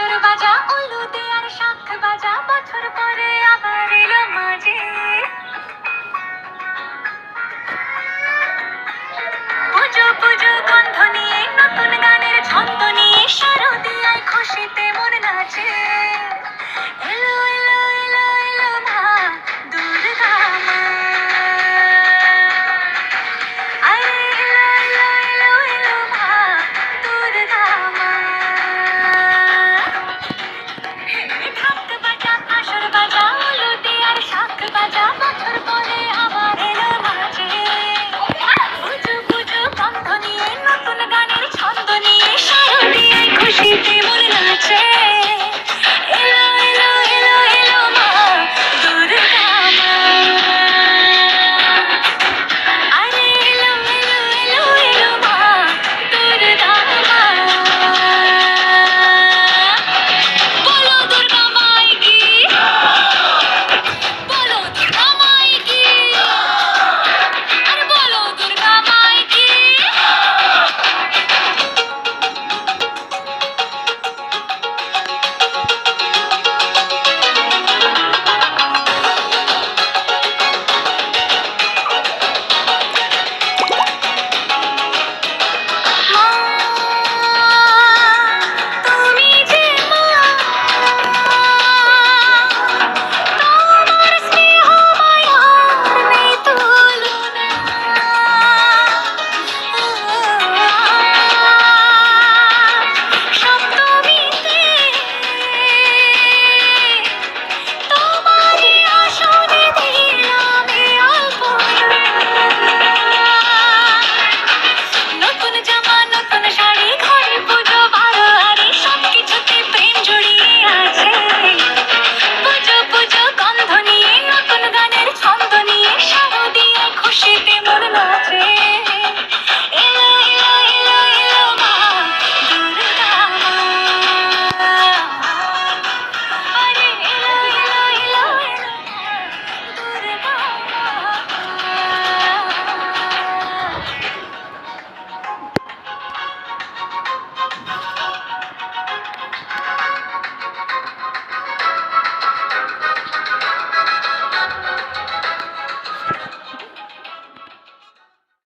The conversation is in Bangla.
কাসর বাজা উলুদে আর শাখ বাজা বছর পরে আবার জানে না